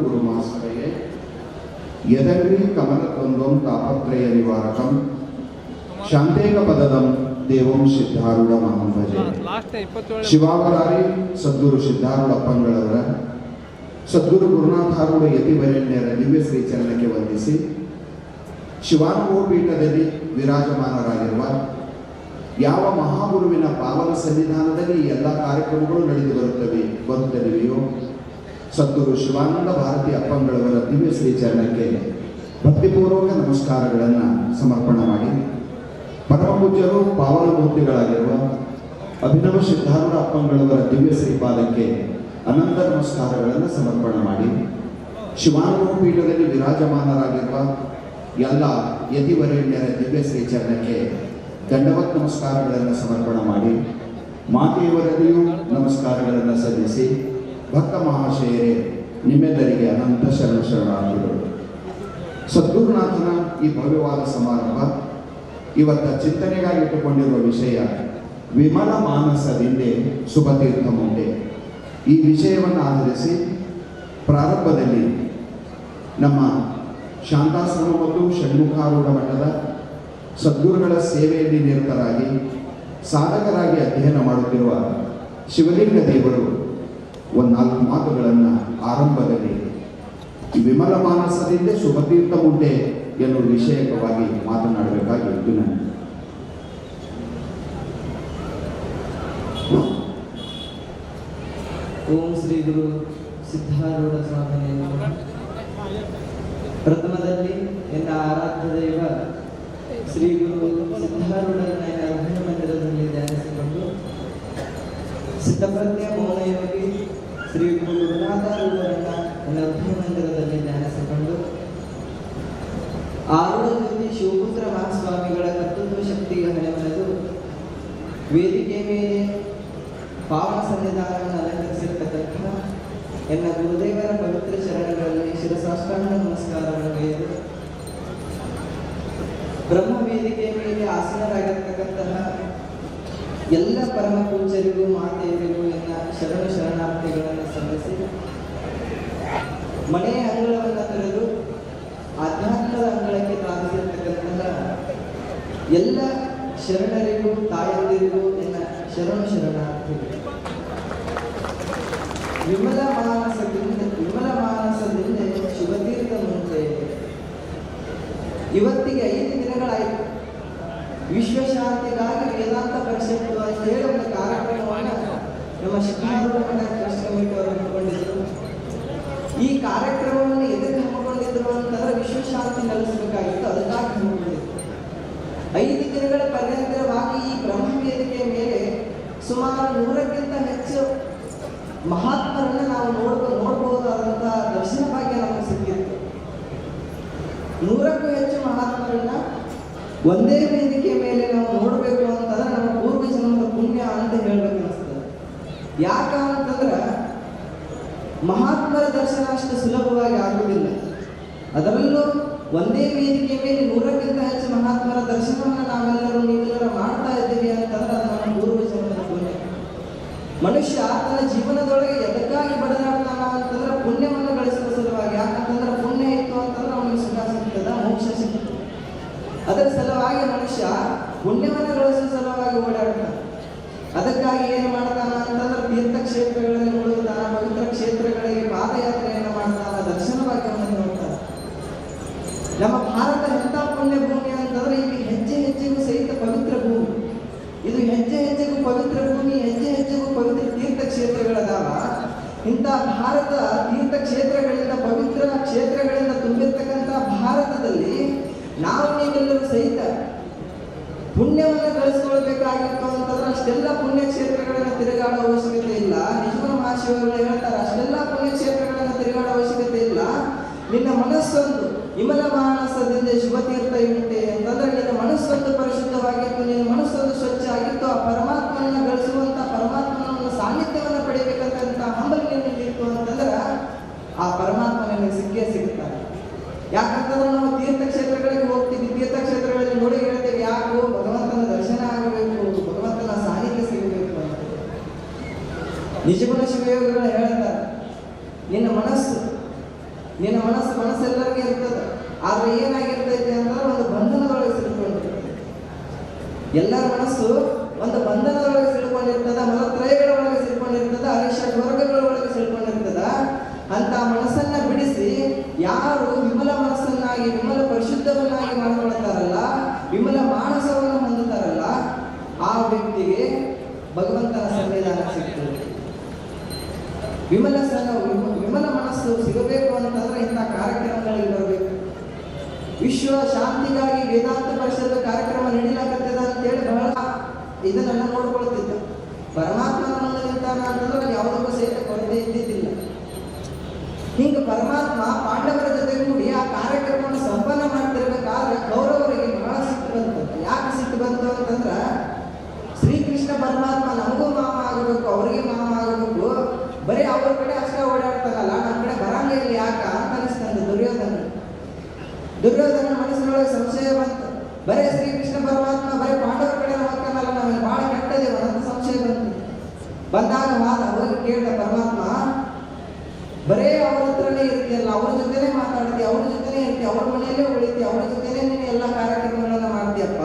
ಗುರುಮಾಶ್ರಯೇ ಯದಗ್ರಿ ಕಮಲದ್ವಂದ್ವಂ ತಾಪತ್ರಯ ನಿವಾರಕಂ. ಶಾಂತೇಕ ಪದದಂ ದೇವಂ ಸಿದ್ಧಾರೂಢಮಹಂ ಭಜೆ ಶಿವಾವರಾರಿ ಸದ್ಗುರು ಸಿದ್ಧಾರೂಢಪ್ಪಂಗಳವರ ಸದ್ಗುರು ಗುರುನಾಥಾರೂಢ ಯತಿವರೆಣ್ಯರ ದಿವ್ಯ ಶ್ರೀಚರಣಕ್ಕೆ ವಂದಿಸಿ. ಶಿವಾನುಭವ ಪೀಠದಲ್ಲಿ ವಿರಾಜಮಾನರಾಗಿರುವ ಯಾವ ಮಹಾಗುರುವಿನ ಪಾವನ ಸನ್ನಿಧಾನದಲ್ಲಿ ಎಲ್ಲ ಕಾರ್ಯಕ್ರಮಗಳು ನಡೆದು ಬರುತ್ತವೆ ಬರುತ್ತಲಿವೆಯೋ ಸದ್ಗುರು ಶಿವಾನಂದ ಭಾರತಿ ಅಪ್ಪಂಗಳವರ ದಿವ್ಯ ಶ್ರೀಚರಣಕ್ಕೆ ಭಕ್ತಿಪೂರ್ವಕ ನಮಸ್ಕಾರಗಳನ್ನು ಸಮರ್ಪಣೆ ಮಾಡಿ. ಪರಮಪೂಜ್ಯರು ಪಾವನ ಮೂರ್ತಿಗಳಾಗಿರುವ ಅಭಿನವ ಸಿದ್ಧಾರೂಢ ಅಪ್ಪಂಗಳವರ ದಿವ್ಯ ಶ್ರೀಪಾದಕ್ಕೆ ಅನಂತ ನಮಸ್ಕಾರಗಳನ್ನು ಸಮರ್ಪಣೆ ಮಾಡಿ. ಶಿವಾನಂದ ಪೀಠದಲ್ಲಿ ವಿರಾಜಮಾನರಾಗಿರುವ ಎಲ್ಲ ಯತಿವರೇಣ್ಯರ ದಿವ್ಯ ಶ್ರೀಚರಣಕ್ಕೆ ದಂಡವತ್ ನಮಸ್ಕಾರಗಳನ್ನು ಸಮರ್ಪಣೆ ಮಾಡಿ. ಮಾತೆಯವರಲ್ಲಿಯೂ ನಮಸ್ಕಾರಗಳನ್ನು ಸಲ್ಲಿಸಿ ಭಕ್ತ ಮಹಾಶಯರೇ, ನಿಮ್ಮೆಲ್ಲರಿಗೆ ಅನಂತ ಶರಣ ಶರಣಾರ್ಥಿಗಳು. ಸದ್ಗುರುನಾಥನ ಈ ಭವ್ಯವಾದ ಸಮಾರಂಭ, ಇವತ್ತ ಚಿಂತನೆಗಾಗಿ ಇಟ್ಟುಕೊಂಡಿರುವ ವಿಷಯ, ವಿಮಲ ಮಾನಸದಿಂದೆ ಶುಭತೀರ್ಥ ಮುಂದೆ. ಈ ವಿಷಯವನ್ನು ಆಧರಿಸಿ ಪ್ರಾರಂಭದಲ್ಲಿ ನಮ್ಮ ಶಾಂತಾಶ್ರಮ ಮತ್ತು ಷಣ್ಮುಖಾರೂಢ ಮಠದ ಸದ್ಗುರುಗಳ ಸೇವೆಯಲ್ಲಿ ನಿರತರಾಗಿ ಸಾಧಕರಾಗಿ ಅಧ್ಯಯನ ಮಾಡುತ್ತಿರುವ ಶಿವಲಿಂಗ ದೇವರು ಒಂದು ನಾಲ್ಕು ಮಾತುಗಳನ್ನು ಆರಂಭದಲ್ಲಿ ವಿಮಲ ಮಾನಸದಿಂದ ಶುಭತೀರ್ಥ ಮುಂದೆ ಎನ್ನುವ ವಿಷಯಕವಾಗಿ ಮಾತನಾಡಬೇಕಾಗಿ ವಿನಂತಿ ಓಂ ಶ್ರೀ ಗುರು ಸಿದ್ಧಾರೂಢ ಸ್ವಾಮಿ ಪ್ರಥಮದಲ್ಲಿ ಎಲ್ಲ ಆರಾಧ್ಯ ದೈವ ಶ್ರೀ ಗುರು ಸಿದ್ಧಾರೂಢನ ಅಭಯ ಮಂದಿರದಲ್ಲಿ ಧ್ಯಾನಿಸಿಕೊಂಡು ಸಿದ್ಧಪ್ರಜ್ಞೆ ಮೌನಯೋಗಿ ಶ್ರೀ ಗುರು ಗುರುನಾಥರೂಢರನ್ನ ನನ್ನ ಅಧ್ಯಯನ ಮಂದಿರದಲ್ಲಿ ಧ್ಯಾನಿಸಿಕೊಂಡು ಆರುಢ ಜ್ಯೋತಿ ಶಿವಪುತ್ರ ಮಹಾಸ್ವಾಮಿಗಳ ಕರ್ತೃತ್ವ ಶಕ್ತಿಗೆ ಹಣೆಮನೆದು ವೇದಿಕೆ ಮೇಲೆ ಪಾವನ ಸನ್ನಿಧಾನವನ್ನು ಅಲಂಕರಿಸಿರ್ತಕ್ಕಂಥ ಎನ್ನ ಗುರುದೇವರ ಪವಿತ್ರ ಚರಣಗಳಲ್ಲಿ ನಮಸ್ಕಾರವನ್ನು ಗೈದು ಬ್ರಹ್ಮ ವೇದಿಕೆ ಮೇಲೆ ಆಸೀನರಾಗಿರ್ತಕ್ಕಂತಹ ಎಲ್ಲ ಪರಮ ಪೂಜರಿಗೂ ಮಾತೆಯರಿಗೂ ಎಲ್ಲ ಶರಣ ಶರಣಾರ್ಥಿಗಳನ್ನು ಸಲ್ಲಿಸಿ, ಮನೆಯ ಅಂಗಳವನ್ನು ತೆರೆದು ಆಧ್ಯಾತ್ಮದ ಅಂಗಳಕ್ಕೆ ತಾಗಿಸಿರ್ತಕ್ಕಂತಹ ಎಲ್ಲ ಶರಣರಿಗೂ, ತಾಯಂದಿರಿಗೂ ಎನ್ನ ಶರಣ ಶರಣಾರ್ಥಿಗಳು. ವಿಮಲ ಮಾನಸದಿಂದ ವಿಮಲ ಮಾನಸದಿಂದ ಶುಭತೀರ್ಥ ಮುಂದೆ ಇವತ್ತಿಗೆ ಐದು ದಿನಗಳಾಯಿತು. ವಿಶ್ವಶಾಂತಿಗಾಗಿ ವೇದಾಂತ ಪರಿಷತ್ತು ಅಂತ ಹೇಳಿ ಒಂದು ಕಾರ್ಯಕ್ರಮವನ್ನು ನಮ್ಮ ಶಿಕ್ಷಣ ಮಠ ಈ ಕಾರ್ಯಕ್ರಮವನ್ನು ಎದಕ್ಕೆ ಹಮ್ಮಿಕೊಂಡಿದ್ರು ಅಂತಂದ್ರೆ ವಿಶ್ವಶಾಂತಿ ನೆಲೆಸಬೇಕಾಗಿತ್ತು ಅದಕ್ಕಾಗಿ ಹಮ್ಮಿಕೊಂಡಿದ್ರು. ಐದು ದಿನಗಳ ಪರ್ಯಂತರವಾಗಿ ಈ ಬ್ರಹ್ಮ ವೇದಿಕೆಯ ಮೇಲೆ ಸುಮಾರು ನೂರಕ್ಕಿಂತ ಹೆಚ್ಚು ಮಹಾತ್ಮರನ್ನ ನಾವು ನೋಡ ನೋಡಬಹುದಾದಂತಹ ದರ್ಶನ ಭಾಗ್ಯ ನಮಗೆ ಸಿಕ್ಕಿತ್ತು. ನೂರಕ್ಕೂ ಹೆಚ್ಚು ಮಹಾತ್ಮರನ್ನ ಒಂದೇ ವೇದಿಕೆ ಮೇಲೆ ನಾವು ನೋಡಬೇಕು ಅಂತಂದ್ರೆ ನಮ್ಮ ಪೂರ್ವ ಜನ್ಮದ ಪುಣ್ಯ ಅಂತ ಹೇಳ್ಬೇಕು ಅನಿಸ್ತದೆ ಯಾಕ ಮಹಾತ್ಮರ ದರ್ಶನ ಅಷ್ಟು ಸುಲಭವಾಗಿ ಆಗುವುದಿಲ್ಲ. ಅದರಲ್ಲೂ ಒಂದೇ ವೇದಿಕೆ ಮೇಲೆ ನೂರಕ್ಕಿಂತ ಹೆಚ್ಚು ಮಹಾತ್ಮರ ದರ್ಶನವನ್ನು ನಾವೆಲ್ಲರೂ ನೀವೆಲ್ಲರೂ ಮಾಡ್ತಾ ಇದ್ದೀವಿ ಅಂತಂದ್ರೆ ಅದು ನಮ್ಮ ಪೂರ್ವ ಪುಣ್ಯ. ಮನುಷ್ಯ ತನ್ನ ಜೀವನದೊಳಗೆ ಎದಕ್ಕಾಗಿ ಬಡದಾಡ್ತಾನ ಅಂತಂದ್ರೆ ಪುಣ್ಯವನ್ನು ಗಳಿಸುವ ಸಲುವಾಗಿ ಯಾಕಂತಂದ್ರೆ ಪುಣ್ಯ ಇತ್ತು ಅಂತಂದ್ರೆ ಅವನಿಗೆ ಸುಖ ಸಿಗ್ತದ ಮೋಕ್ಷ ಸಿಗ್ತದೆ ಅದರ ಸಲುವಾಗಿ ಮನುಷ್ಯ ಪುಣ್ಯವನ್ನು ಗಳಿಸುವ ಸಲುವಾಗಿ ಓಡಾಡ್ತಾನೆ ಏನು ಮಾಡ್ತಾನ ಅಂತಂದ್ರೆ ತೀರ್ಥಕ್ಷೇತ್ರಗಳಲ್ಲಿ ನೋಡುತ್ತಾನ ಪವಿತ್ರ ಕ್ಷೇತ್ರಗಳಿಗೆ ಪಾದಯಾತ್ರೆಯನ್ನು ಮಾಡ್ತಾನ, ದರ್ಶನ ಭಾಗ್ಯವನ್ನು ನೋಡ್ತಾನೆ. ನಮ್ಮ ಭಾರತ ಎಂಥ ಪುಣ್ಯ ಭೂಮಿ ಅಂತಂದ್ರೆ ಇಲ್ಲಿ ಹೆಜ್ಜೆ ಹೆಜ್ಜೆಗೂ ಸಹಿತ ಪವಿತ್ರ ಭೂಮಿ. ಇದು ಹೆಜ್ಜೆ ಹೆಜ್ಜೆಗೂ ಪವಿತ್ರ ಭೂಮಿ, ಹೆಜ್ಜೆ ಹೆಜ್ಜೆಗೂ ಪವಿತ್ರ ತೀರ್ಥಕ್ಷೇತ್ರಗಳದಾವ ಇಂಥ ಭಾರತ ತೀರ್ಥಕ್ಷೇತ್ರಗಳಿಂದ ಪವಿತ್ರ ಕ್ಷೇತ್ರಗಳಿಂದ ತುಂಬಿರ್ತಕ್ಕಂಥ ಭಾರತದಲ್ಲಿ ನಾವು ನೀವೆಲ್ಲರೂ ಸಹಿತ ಪುಣ್ಯವನ್ನು ಗಳಿಸ್ಕೊಳ್ಬೇಕಾಗಿತ್ತು ಅಂತಂದ್ರೆ ಅಷ್ಟೆಲ್ಲ ಪುಣ್ಯಕ್ಷೇತ್ರಗಳನ್ನು ತಿರುಗಾಡೋ ಅವಶ್ಯಕತೆ ಇಲ್ಲ. ನಿಜವಾದ ಮಹಾಶಿವಗಳು ಹೇಳ್ತಾರೆ, ಅಷ್ಟೆಲ್ಲ ಪುಣ್ಯಕ್ಷೇತ್ರಗಳನ್ನು ತಿರುಗಾಡೋ ಅವಶ್ಯಕತೆ ಇಲ್ಲ. ನಿನ್ನ ಮನಸ್ಸೊಂದು ವಿಮಲ ಮಾನಸದಿಂದ ಶುಭತೀರ್ಥ ಇರುತ್ತೆ ಅಂತಂದ್ರೆ ನಿನ್ನ ಮನಸ್ಸೊಂದು ಪರಿಶುದ್ಧವಾಗಿತ್ತು, ನಿನ್ನ ಮನಸ್ಸೊಂದು ಸ್ವಚ್ಛ ಆಗಿತ್ತು ಆ ಪರಮಾತ್ಮನ ಗಳಿಸುವಂತ ಪರಮಾತ್ಮನ ಸಾನ್ನಿಧ್ಯವನ್ನು ಪಡೆಯಬೇಕಂತ ಹಂಬಲಿ ನಿನ್ನಲ್ಲಿತ್ತು ಅಂತಂದ್ರೆ ಆ ಪರಮಾತ್ಮ ಸಿಕ್ಕೇ ಸಿಗುತ್ತಾರೆ ಯಾಕಂತಂದ್ರೆ ನಾವು ತೀರ್ಥಕ್ಷೇತ್ರಗಳಿಗೆ ಹೋಗ್ತೀವಿ ತೀರ್ಥಕ್ಷೇತ್ರಗಳಲ್ಲಿ ನೋಡಿ ಹೇಳ್ತೀವಿ ಯಾಕೋ ಭಗವಂತನ ದರ್ಶನ ಆಗಬೇಕು ಭಗವಂತನ ಸಾನ್ನಿಧ್ಯ ಸಿಗಬೇಕು ಅಂತ ನಿಜಗುಣ ಶಿವಯೋಗಿಗಳು ಹೇಳ್ತಾರೆ ನಿನ್ನ ಮನಸ್ಸು ನಿನ್ನ ಮನಸ್ಸು ಮನಸ್ಸೆಲ್ಲರಿಗೆ ಇರ್ತದೆ. ಆದ್ರೆ ಏನಾಗಿರ್ತೈತೆ ವಿಶ್ವ ಶಾಂತಿಗಾಗಿ ವೇದಾಂತ ಪರಿಷತ್ ಕಾರ್ಯಕ್ರಮ ನಡಿಲಕ್ಕತ್ತದ ಅಂತ ಹೇಳಿ ಬಹಳ ಇದನ್ನೆಲ್ಲ ನೋಡ್ಕೊಳ್ತಿದ್ದ. ಪರಮಾತ್ಮನ ಮುಂದೆ ನಿಂತಾನ ಅಂತಂದ್ರೆ ಯಾವುದಕ್ಕೂ ಸೇರಿ ಕೊರತೆ ಇದ್ದಿದ್ದಿಲ್ಲ. ಹಿಂಗ ಪರಮಾತ್ಮ ಪಾಂಡವರ ಜೊತೆ ಕೂಡಿ ಆ ಕಾರ್ಯಕ್ರಮವನ್ನು ಸಂಪನ್ನ ಮಾಡ್ತಿರ್ಬೇಕಾದ್ರೆ ಕೌರವರಿಗೆ ಬಹಳ ಸಿಟ್ಟು ಬಂತು. ಯಾಕೆ ಸಿಟ್ಟು ಬಂತು ಅಂತಂದ್ರ ಶ್ರೀಕೃಷ್ಣ ಪರಮಾತ್ಮ ನಮಗೂ ಮಾಮ ಆಗಬೇಕು, ಅವರಿಗೆ ಮಾಮ ಆಗಬೇಕು. ಬರೀ ಅವ್ರ ಕಡೆ ಅಷ್ಟೇ ಓಡಾಡ್ತಾರಲ್ಲ ನಮ್ಮ ಕಡೆ ಬರಂಗಿಲ್ಲ ಯಾಕ ಅಂತ ಅನಿಸ್ತಂದು ದುರ್ಯೋಧನ ದುರ್ಯೋಧನ ಮನಸ್ಸಿನೊಳಗೆ ಸಂಶಯ ಬಂತು. ಬರೇ ಶ್ರೀಕೃಷ್ಣ ಪರಮಾತ್ಮ, ಬರೇ ಪಾಂಡವರ ಕಡೆ ಹೋಗ್ತಾನಲ್ಲ ನಾವು ಬಹಳ ಕೆಟ್ಟದೇವ ಅಂತ ಸಂಶಯ ಬಂತು. ಬಂದಾಗ ವಾದ ಹೋಗಿ ಕೇಳಿದ ಪರಮಾತ್ಮ, ಬರೇ ಅವ್ರ ಹತ್ರನೇ ಇರ್ತೀಯಲ್ಲ ಅವ್ರ ಜೊತೆನೇ ಮಾತಾಡ್ತಿ, ಅವ್ರ ಜೊತೆನೇ ಇರ್ತಿ, ಅವ್ರ ಮನೆಯಲ್ಲೇ ಉಳಿತಿ, ಅವ್ರ ಜೊತೆನೇ ನೀನು ಎಲ್ಲ ಕಾರ್ಯಕ್ರಮಗಳನ್ನ ಮಾಡ್ತೀಯಪ್ಪ.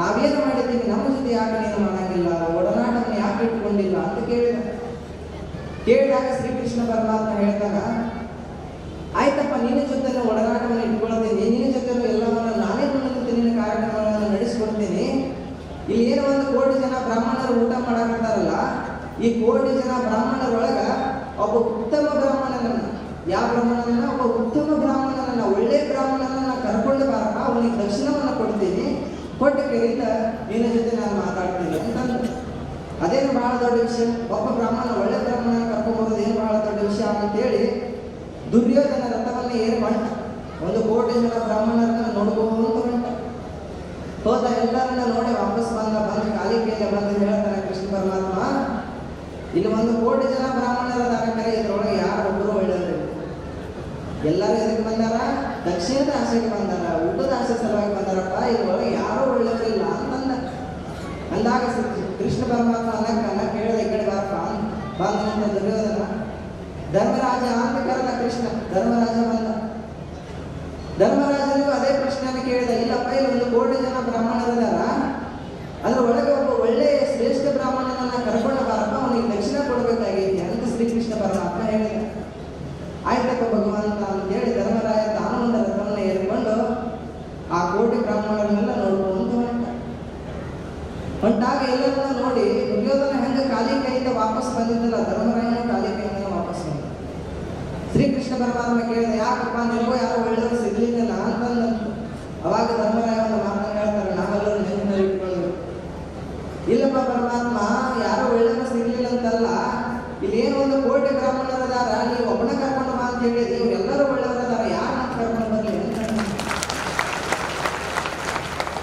ನಾವೇನು ಮಾಡಿದ್ದೀವಿ, ನಮ್ಮ ಜೊತೆ ಯಾಕೆ ನೀನು ಮಾಡಂಗಿಲ್ಲ? ಒಡನಾಟವನ್ನು ಯಾಕೆ ಇಟ್ಕೊಂಡಿಲ್ಲ ಅಂತ ಕೇಳಿದ. ಕೇಳಿದಾಗ ಶ್ರೀಕೃಷ್ಣ ಪರಮಾತ್ಮ ಹೇಳ್ತಾನ ಆಯ್ತಪ್ಪ, ನಿನ್ನ ಜೊತೆ ಒಡನಾಟವನ್ನು ಇಟ್ಕೊಳ್ತೀನಿ ನಿನ್ನ ಜೊತೆ ಎಲ್ಲವನ್ನ ನಾನೇ ಮುಂದೆ ನಿನ್ನ ಕಾರ್ಯಕ್ರಮಗಳನ್ನು ನಡೆಸ್ಕೊಡ್ತೀನಿ ಇಲ್ಲಿ ಏನೋ ಒಂದು ಕೋಟಿ ಜನ ಬ್ರಾಹ್ಮಣರು ಊಟ ಮಾಡಾಕತ್ತಾರಲ್ಲ ಈ ಕೋಟಿ ಜನ ಬ್ರಾಹ್ಮಣರೊಳಗ ಒಬ್ಬ ಉತ್ತಮ ಬ್ರಾಹ್ಮಣನನ್ನ. ಯಾವ ಬ್ರಾಹ್ಮಣನನ್ನ? ಒಬ್ಬ ಉತ್ತಮ ಬ್ರಾಹ್ಮಣನನ್ನ, ಒಳ್ಳೆ ಬ್ರಾಹ್ಮಣನನ್ನ ಕರ್ಕೊಂಡು ಬಾರಪ್ಪ ಅವನಿಗೆ ದರ್ಶನವನ್ನ ಕೊಡ್ತೀನಿ. ಕೊಟ್ಟ ಕೈಯಿಂದ ನಿನ್ನ ಜೊತೆ ನಾನು ಮಾತಾಡ್ತೀನಿ ಅಂತಂದು ಅದೇನು ಬಹಳ ದೊಡ್ಡ ವಿಷಯ? ಒಬ್ಬ ಬ್ರಾಹ್ಮಣ ಒಳ್ಳೆ ಬ್ರಾಹ್ಮಣನ ಕರ್ಕೊಂಡ್ಬರೋದು ಏನು ಬಹಳ ದೊಡ್ಡ ವಿಷಯ ಅಂತೇಳಿ ದುರ್ಯೋಧನ ರಥವನ್ನು ಏನು ಮಾಡ ಒಂದು ಕೋಟಿ ಜನ ಬ್ರಾಹ್ಮಣರನ್ನ ನೋಡಬಹುದು ಬಂಟ ಹೋದ ಎಲ್ಲರನ್ನ ನೋಡಿ ವಾಪಸ್ ಬಂದ ಬಂದ, ಖಾಲಿ ಕೈಗೆ ಬಂದು ಪರಮಾತ್ಮ ಇಲ್ಲಿ ಒಂದು ಕೋಟಿ ಜನ ಬ್ರಾಹ್ಮಣರದಾರ ಕರೆ ಇದ್ರೊಳಗೆ ಯಾರು ಒಬ್ಬರು ಒಳ್ಳೆಯವರು ಎಲ್ಲರೂ ಎದಕ್ಕೆ ಬಂದಾರ? ದಕ್ಷಿಣದ ಆಸೆಗೆ ಬಂದಾರ ಊಟದ ಆಸೆ ಸಲುವಾಗಿ ಬಂದಾರಪ್ಪ, ಇದ್ರೊಳಗೆ ಯಾರೂ ಒಳ್ಳೆಯವರಿಲ್ಲ ಅಂತಂದ ಅಂದಾಗ ಕೃಷ್ಣ ಪರಮಾತ್ಮ ಅನ್ನ ಕೇಳಿದ ಈ ಕಡೆ ಬಾರಪ್ಪ ಬಂದ ದುರ್ಯೋಧನ, ಧರ್ಮರಾಜ ಅಂತ ಕರೆದ ಕೃಷ್ಣ, ಧರ್ಮರಾಜ ಬಂದ. ಧರ್ಮರಾಜನಿಗೂ ಅದೇ ಪ್ರಶ್ನೆಯನ್ನು ಕೇಳಿದ, ಇಲ್ಲಪ್ಪ, ಇಲ್ಲಿ ಒಂದು ಕೋಟಿ ಜನ ಬ್ರಾಹ್ಮಣರಿದಾರ ಅದ್ರ ಒಳಗೆ ಒಬ್ಬ ಒಳ್ಳೆಯ ಶ್ರೇಷ್ಠ ಬ್ರಾಹ್ಮಣನನ್ನ ಕರ್ಕೊಂಡು ಬಾರಪ್ಪ ಅವನಿಗೆ ದಕ್ಷಿಣ ಕೊಡಬೇಕಾಗೈತಿ ಅಂತ ಶ್ರೀಕೃಷ್ಣ ಪರಮಾತ್ಮ ಹೇಳಿದ ಆಯ್ತಪ್ಪ ಭಗವಂತ ಅಂತೇಳಿ ಧರ್ಮರಾಯ ತಾನು ಒಂದು ರಥವನ್ನು ಏರಿಕೊಂಡು ಆ ಕೋಟಿ ಬ್ರಾಹ್ಮಣರನ್ನೆಲ್ಲ ನೋಡ್ಕೊಂತ ಹೊಂಟ ಹೊಂಟಾಗ ಎಲ್ಲರನ್ನ ನೋಡಿ ದುರ್ಯೋಧನ ಹೆಂಗ ಖಾಲಿ ಕೈಯಿಂದ ವಾಪಸ್ ಬಂದಿದ್ದಲ್ಲ ಧರ್ಮರಾಯನ ಖಾಲಿ ಕೈಯಿಂದ ವಾಪಸ್ ಬಂದ ಶ್ರೀಕೃಷ್ಣ ಪರಮಾತ್ಮ ಕೇಳಿದ ನಿನಗೂ ಯಾರು ಒಳ್ಳೆಯವರು ಸಿಗ್ಲಿಲ್ಲ ಅಂತಂದಂತು ಅವಾಗ ಧರ್ಮರಾಯ ಒಂದು ಹೇಳ್ತಾರೆ, ನಾವೆಲ್ಲರೂ ನೆನಪಿನಲ್ಲಿ ಇಟ್ಕೊಳ್ಬೇಕು ಇಲ್ಲಪ್ಪ ಪರಮಾತ್ಮ, ಯಾರೋ ಒಳ್ಳೆಯವರು ಸಿಗ್ಲಿಲ್ಲ ಅಂತಲ್ಲ ಏನು ಒಂದು ಕೋಟಿ ಬ್ರಾಹ್ಮಣರದಾರ ನೀವು ಒಬ್ಬನ ಕರ್ಕೊಂಡು ಅಂತ ನೀವು ಇವರೆಲ್ಲರೂ ಒಳ್ಳೆಯವರದಾರ ಯಾರನ್ನ ಕರ್ಕೊಂಡು ಬರಲಿ ಅಂತ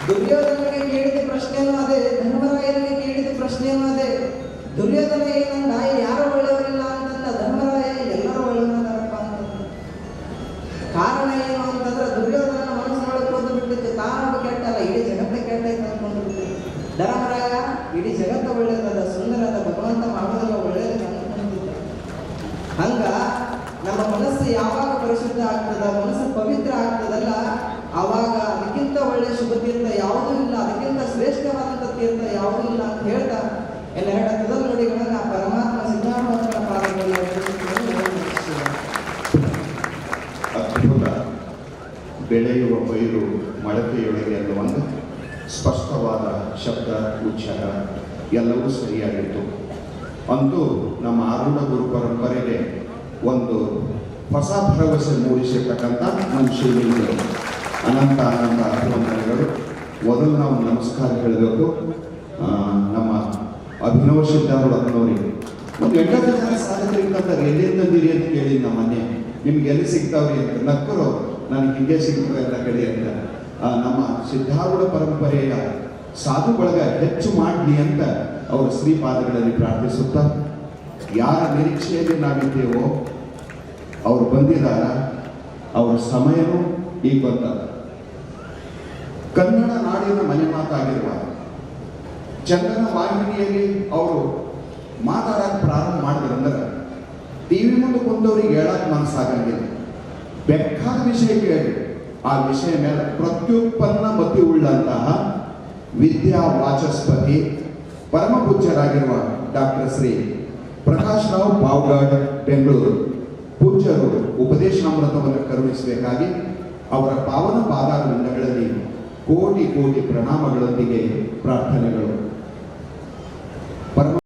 ದುರ್ಯೋಧನಿಗೆ ಕೇಳಿದ ಪ್ರಶ್ನೆನೂ ಅದೇ, ಧರ್ಮರಾಯನಿಗೆ ಕೇಳಿದ ಪ್ರಶ್ನೆಯೂ ಅದೇ. ದುರ್ಯೋಧನ ಆಗ್ತದಲ್ಲ? ಆವಾಗ ಅದಕ್ಕಿಂತ ಒಳ್ಳೆ ಶುಭ ತೀರ್ಥ ಯಾವುದೂ ಇಲ್ಲ, ಅದಕ್ಕಿಂತ ಶ್ರೇಷ್ಠವಾದಂಥ ತೀರ್ಥ ಯಾವುದೂ ಇಲ್ಲ ಅಂತ ಹೇಳ್ತಾ ಎಲ್ಲ ಹೇಳತ್ತದ ನುಡಿಗಳನ್ನ ಪರಮಾತ್ಮ ಶಿವಾಯ. ಅದ್ಭುತ. ಬೆಳೆಯುವ ಪೈರು ಮಡಕೆಯೊಳಗೆ ಅನ್ನುವಂಥ ಸ್ಪಷ್ಟವಾದ ಶಬ್ದ, ಉಚ್ಚಾರ ಎಲ್ಲವೂ ಸರಿಯಾಗಿತ್ತು. ಅಂತೂ ನಮ್ಮ ಆರೂಢ ಗುರು ಪರಂಪರೆಗೆ ಒಂದು ಹೊಸ ಭರವಸೆ ಮೂಡಿಸಿರ್ತಕ್ಕಂಥ ನಮ್ಮ ಅನಂತ ಅನಂತ ಅಭಿವಂದನೆಗಳು ಮೊದಲು ನಾವು ನಮಸ್ಕಾರ ಹೇಳಬೇಕು. ನಮ್ಮ ಅಭಿನವ ಸಿದ್ಧಾರೂಢಪ್ಪನವರಿಗೆ ಒಂದು ಎಂಟತ್ತು ಜನ ಸಾಧಕರಿರ್ತಂತಾರೆ ಎಲ್ಲಿಂದ ತಂದಿರಿ ಅಂತ ಕೇಳಿ ನಮ್ಮ ಮನೆ. ನಿಮ್ಗೆ ಎಲ್ಲಿ ಸಿಗ್ತಾವ್ರಿ ಅಂತ. ನಕ್ಕರು ನನಗೆ ಹಿಂಗೆ ಸಿಗ್ತವೆ ಎಲ್ಲ ಕಡೆ ಅಂತ. ನಮ್ಮ ಸಿದ್ಧಾರೂಢ ಪರಂಪರೆಯ ಸಾಧು ಬಳಗ ಹೆಚ್ಚು ಮಾಡಲಿ ಅಂತ ಅವರ ಶ್ರೀಪಾದಗಳಲ್ಲಿ ಪ್ರಾರ್ಥಿಸುತ್ತಾ, ಯಾರ ನಿರೀಕ್ಷೆಯಲ್ಲಿ ನಾವಿದ್ದೇವೋ ಅವ್ರು ಬಂದಿದ್ದಾರ ಅವರ ಸಮಯನೂ ಈಗ ಬಂದಾರ ಕನ್ನಡ ನಾಡಿನ ಮನೆ ಮಾತಾಗಿರುವ ಚಂದನ ವಾಹಿನಿಯಲ್ಲಿ ಅವರು ಮಾತಾಡಕ್ಕೆ ಪ್ರಾರಂಭ ಮಾಡಿದ್ರಂದ್ರೆ ಟಿ ವಿ ಮುಂದೆ ಕುಂತವ್ರಿಗೆ ಹೇಳಕ್ ಮನಸ್ಸಾಗಂಗಿಲ್ಲ. ಬೇಕಾದ ವಿಷಯ ಕೇಳಿ, ಆ ವಿಷಯ ಮೇಲೆ ಪ್ರತ್ಯುತ್ಪನ್ನ ಮತಿ ಉಳ್ಳಂತಹ ವಿದ್ಯಾ ವಾಚಸ್ಪತಿ ಪರಮ ಪೂಜ್ಯರಾಗಿರುವ ಡಾಕ್ಟರ್ ಶ್ರೀ ಪ್ರಕಾಶ್ ರಾವ್ ಪಾವ್ಗಡ್ ಬೆಂಗಳೂರು. ಪೂಜ್ಯರು ಉಪದೇಶಾಮೃತವನ್ನು ಕರುಣಿಸಬೇಕಾಗಿ ಅವರ ಪಾವನ ಪಾದಾರವಿಂದಗಳಲ್ಲಿ ಕೋಟಿ ಕೋಟಿ ಪ್ರಣಾಮಗಳೊಂದಿಗೆ ಪ್ರಾರ್ಥನೆಗಳು.